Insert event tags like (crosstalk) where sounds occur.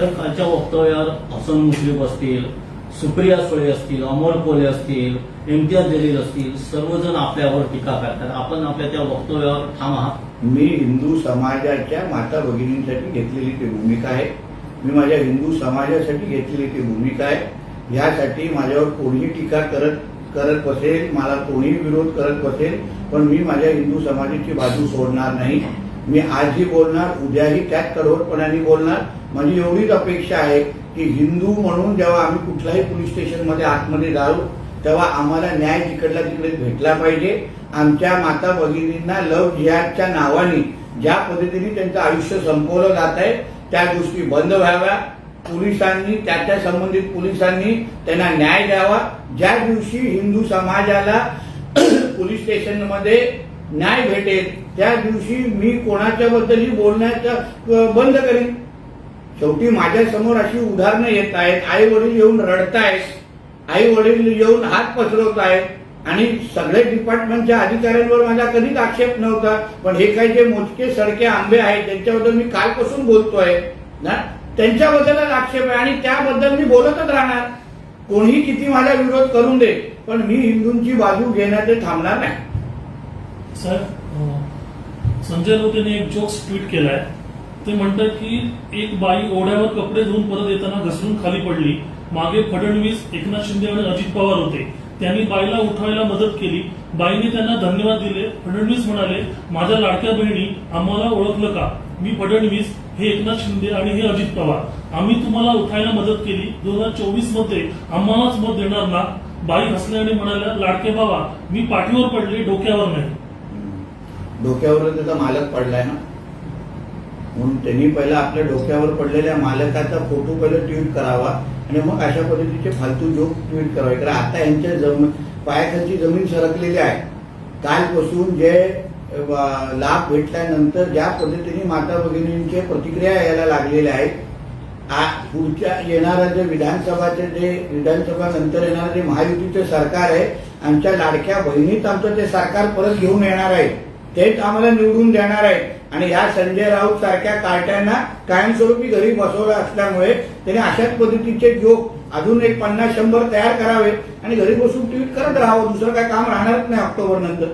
तर कालच्या वक्तव्यावर हसन मुश्रीफ असतील सुप्रिया सुळे असतील अमोल कोले असतील इम्तियाज जलील असतील सर्वजण आपल्यावर टीका करतात. आपण आपल्या त्या वक्तव्यावर ठाम आहात? मी हिंदू समाजाच्या माता भगिनींसाठी घेतलेली ती भूमिका आहे. मी माझ्या हिंदू समाजासाठी घेतलेली ती भूमिका आहे. यासाठी माझ्यावर कोणीही टीका करत करत बसेल मला कोणीही विरोध करत बसेल पण मी माझ्या हिंदू समाजाची बाजू सोडणार नाही. मी आजही बोलणार उद्याही त्याच कठोरपणाने बोलणार. माझी एवढीच अपेक्षा आहे की हिंदू म्हणून जेव्हा आम्ही कुठल्याही पोलीस स्टेशनमध्ये आतमध्ये जाऊ तेव्हा आम्हाला न्याय तिकडला तिकडे भेटला पाहिजे. आमच्या माता भगिनींना लव जिहादच्या नावाने ज्या पद्धतीने त्यांचं आयुष्य संपवलं जात आहे त्या गोष्टी बंद व्हाव्या. पोलिसांनी त्या त्या संबंधित पोलिसांनी त्यांना न्याय द्यावा. ज्या दिवशी हिंदू समाजाला (clears throat) पोलीस स्टेशनमध्ये न्याय भेटेल. त्या दिवशी मी कोणाच्या बद्दलही बोलण्याचं बंद करेन. शेवटी माझ्यासमोर अशी उदाहरणं येत आहेत. आई वडील येऊन रडतायत. आई वडील येऊन हात पसरवत आहेत आणि सगळे डिपार्टमेंटच्या अधिकाऱ्यांवर माझा कधीच आक्षेप नव्हता. पण हे काही जे मोजके सडके आंबे आहेत त्यांच्याबद्दल मी कालपासून बोलतोय. ना? त्यांच्याबद्दलच आक्षेप आहे आणि त्याबद्दल मी बोलतच राहणार. कोणीही किती माझा विरोध करून दे पण मी हिंदूंची बाजू घेण्याचे थांबणार नाही. सर संजय संजय राऊतांनी एक जोक्स ट्विट केलाय. ते म्हणतात की एक बाई ओढ्यावर कपडे धुवून परत येताना घसरून खाली पडली. मागे फडणवीस एकनाथ शिंदे आणि अजित पवार होते. त्यांनी बाईला उठवायला मदत केली. बाईने त्यांना धन्यवाद दिले. फडणवीस म्हणाले माझ्या लाडक्या बहिणी आम्हाला ओळखलं का? मी फडणवीस हे एकनाथ शिंदे आणि हे अजित पवार. आम्ही तुम्हाला उठायला मदत केली. दोन हजार चोवीसमध्ये आम्हालाच मत देणार ना? बाई हसल्याने म्हणाल्या लाडके बाबा मी पाठीवर पडले डोक्यावर नाही. डोक्यावर त्याचा मालक पडलाय ना? म्हणून त्यांनी पहिला आपल्या डोक्यावर पडलेल्या मालकाचा फोटो पहिला ट्विट करावा आणि मग अशा पद्धतीचे फालतू जोक ट्विट करावे. कारण आता यांच्या जमीन पायाखालची जमीन सरकलेली आहे. कालपासून जे लाभ भेटल्यानंतर ज्या पद्धतीने माता भगिनींचे प्रतिक्रिया यायला लागलेल्या आहेत पुढच्या येणाऱ्या जे विधानसभाचे जे विधानसभा नंतर येणारं जे महायुतीचं सरकार आहे आमच्या लाडक्या बहिणीत आमचं ते सरकार परत घेऊन येणार आहे. तेच आम्हाला निवडून देणार आहेत. आणि ह्या संजय राऊत सारख्या कार्ट्यांना कायमस्वरूपी घरी बसवलं असल्यामुळे त्याने अशाच पद्धतीचे जोक अजून एक पन्नास शंभर तयार करावे आणि घरी बसून ट्विट करत राहावं. दुसरं काय काम राहणारच नाही ऑक्टोबर नंतर